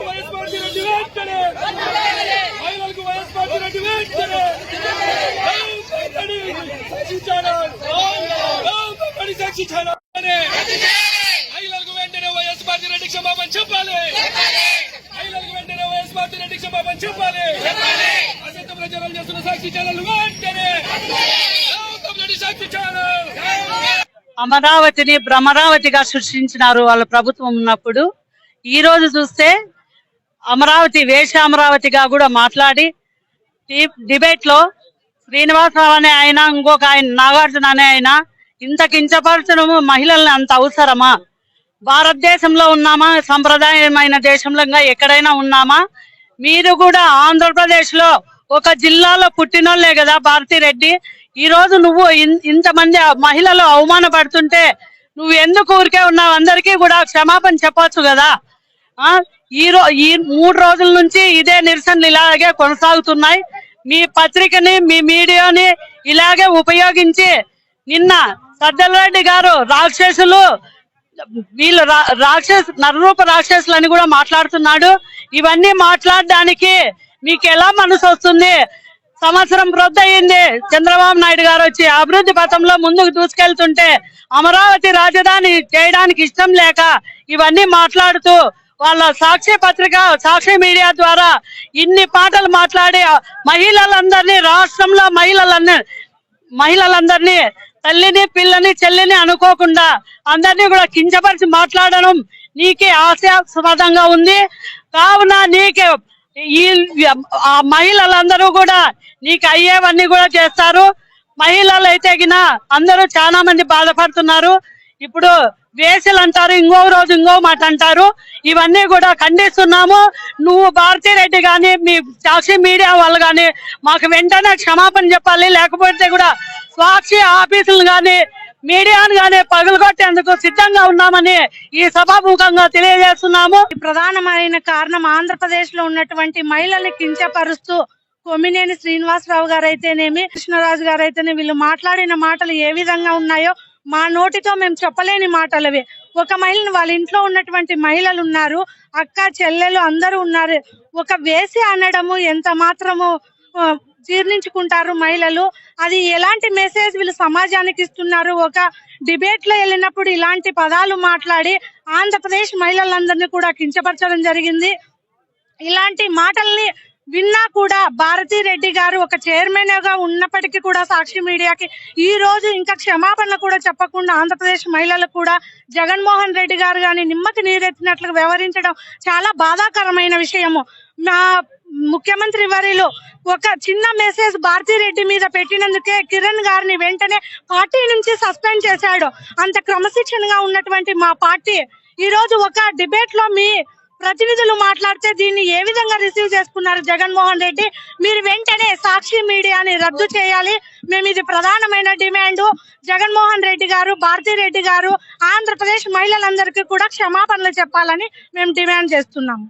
YS party Reddy వెంటనే YS party Reddy మహిళలకు వెంటనే వైఎస్ పార్టీ రెడ్డి క్షమాపణ చెప్పాలి. మహిళలకు వెంటనే వైఎస్ పార్టీ రెడ్డి క్షమాపణ చెప్పాలి. అసత్య ప్రచారం చేస్తున్న సాక్షి ఛానల్ వెంటనే. సాక్షి ఛానల్. అమరావతిని భ్రమరావతిగా సృష్టించినారు వాళ్ళ ప్రభుత్వం ఉన్నప్పుడు. ఈ రోజు చూస్తే అమరావతి వేష అమరావతిగా కూడా మాట్లాడి డిబేట్లో శ్రీనివాసరావు అనే ఆయన ఇంకొక ఆయన నాగార్జున అనే ఆయన ఇంత కించపరచడము మహిళల్ని అంత అవసరమా? భారతదేశంలో ఉన్నామా? సంప్రదాయమైన దేశంలో ఎక్కడైనా ఉన్నామా? మీరు కూడా ఆంధ్రప్రదేశ్లో ఒక జిల్లాలో పుట్టినోళ్ళే కదా భారతి రెడ్డి ఈ రోజు నువ్వు ఇన్- ఇంతమంది మహిళలు అవమానపడుతుంటే నువ్వు ఎందుకు ఊరికే ఉన్నావు? అందరికీ కూడా క్షమాపణ చెప్పొచ్చు కదా. ఆ ఈ రో ఈ మూడు రోజుల నుంచి ఇదే నిరసనలు ఇలాగే కొనసాగుతున్నాయి. మీ పత్రికని మీ మీడియాని ఇలాగే ఉపయోగించి నిన్న సజ్జల రెడ్డి గారు రాక్షసులు వీళ్ళు రా- రాక్షస్ నరరూప రాక్షసులు అని కూడా మాట్లాడుతున్నాడు. ఇవన్నీ మాట్లాడడానికి మీకు ఎలా మనసు వస్తుంది? సంవత్సరం రొద్దయింది. చంద్రబాబు నాయుడు గారు వచ్చి అభివృద్ధి పథంలో ముందుకు దూసుకెళ్తుంటే అమరావతి రాజధాని చేయడానికి ఇష్టం లేక ఇవన్నీ మాట్లాడుతూ వాళ్ళ సాక్షి పత్రిక సాక్షి మీడియా ద్వారా ఇన్ని పాటలు మాట్లాడి మహిళలందరినీ రాష్ట్రంలో మహిళలందరినీ మహిళలందరినీ తల్లిని పిల్లని చెల్లిని అనుకోకుండా అందరినీ కూడా కించపరిచి మాట్లాడడం నీకే ఆశాస్పదంగా ఉంది. కావున నీకే ఈ ఆ మహిళలందరూ కూడా నీకు అయ్యేవన్నీ కూడా చేస్తారు. మహిళలు అయితే గిన అందరూ చాలా మంది బాధపడుతున్నారు. ఇప్పుడు వేసలు అంటారు ఇంకో రోజు ఇంకో మాట అంటారు. ఇవన్నీ కూడా ఖండిస్తున్నాము. నువ్వు భారతీ కానీ మీ సాక్షి మీడియా వాళ్ళు కానీ మాకు వెంటనే క్షమాపణ చెప్పాలి. లేకపోతే కూడా సాక్షి ఆఫీసులు గాని మీడియాను గాని పగలగొట్టేందుకు సిద్ధంగా ఉన్నామని ఈ సభాముఖంగా తెలియజేస్తున్నాము. ప్రధానమైన కారణం ఆంధ్రప్రదేశ్లో ఉన్నటువంటి మహిళల్ని కించపరుస్తూ కొమ్మినేని శ్రీనివాసరావు గారు అయితేనేమి కృష్ణరాజు గారు అయితేనే వీళ్ళు మాట్లాడిన మాటలు ఏ విధంగా ఉన్నాయో మా నోటితో మేము చెప్పలేని మాటలవి. ఒక మహిళను వాళ్ళ ఇంట్లో ఉన్నటువంటి మహిళలు ఉన్నారు అక్క చెల్లెలు అందరూ ఉన్నారు. ఒక వేసి అనడము ఎంత మాత్రము జీర్ణించుకుంటారు మహిళలు. అది ఎలాంటి మెసేజ్ వీళ్ళు సమాజానికి ఇస్తున్నారు? ఒక డిబేట్లో వెళ్ళినప్పుడు ఇలాంటి పదాలు మాట్లాడి ఆంధ్రప్రదేశ్ మహిళలందరినీ కూడా కించపరచడం జరిగింది. ఇలాంటి మాటల్ని విన్నా కూడా భారతీ రెడ్డి గారు ఒక చైర్మన్గా ఉన్నప్పటికీ కూడా సాక్షి మీడియాకి ఈ రోజు ఇంకా క్షమాపణ కూడా చెప్పకుండా ఆంధ్రప్రదేశ్ మహిళలకు కూడా జగన్మోహన్ రెడ్డి గారు గాని నిమ్మకి నీరెత్తినట్లు వ్యవహరించడం చాలా బాధాకరమైన విషయము. నా ముఖ్యమంత్రి వారిలో ఒక చిన్న మెసేజ్ భారతీ రెడ్డి మీద పెట్టినందుకే కిరణ్ గారిని వెంటనే పార్టీ నుంచి సస్పెండ్ చేశాడు. అంత క్రమశిక్షణగా ఉన్నటువంటి మా పార్టీ ఈ రోజు ఒక డిబేట్లో మీ ప్రతినిధులు మాట్లాడితే దీన్ని ఏ విధంగా రిసీవ్ చేసుకున్నారు జగన్మోహన్ రెడ్డి? మీరు వెంటనే సాక్షి మీడియాని రద్దు చేయాలి. మేము ఇది ప్రధానమైన డిమాండ్. జగన్మోహన్ రెడ్డి గారు భారతీ రెడ్డి గారు ఆంధ్రప్రదేశ్ మహిళలందరికీ కూడా క్షమాపణలు చెప్పాలని మేము డిమాండ్ చేస్తున్నాము.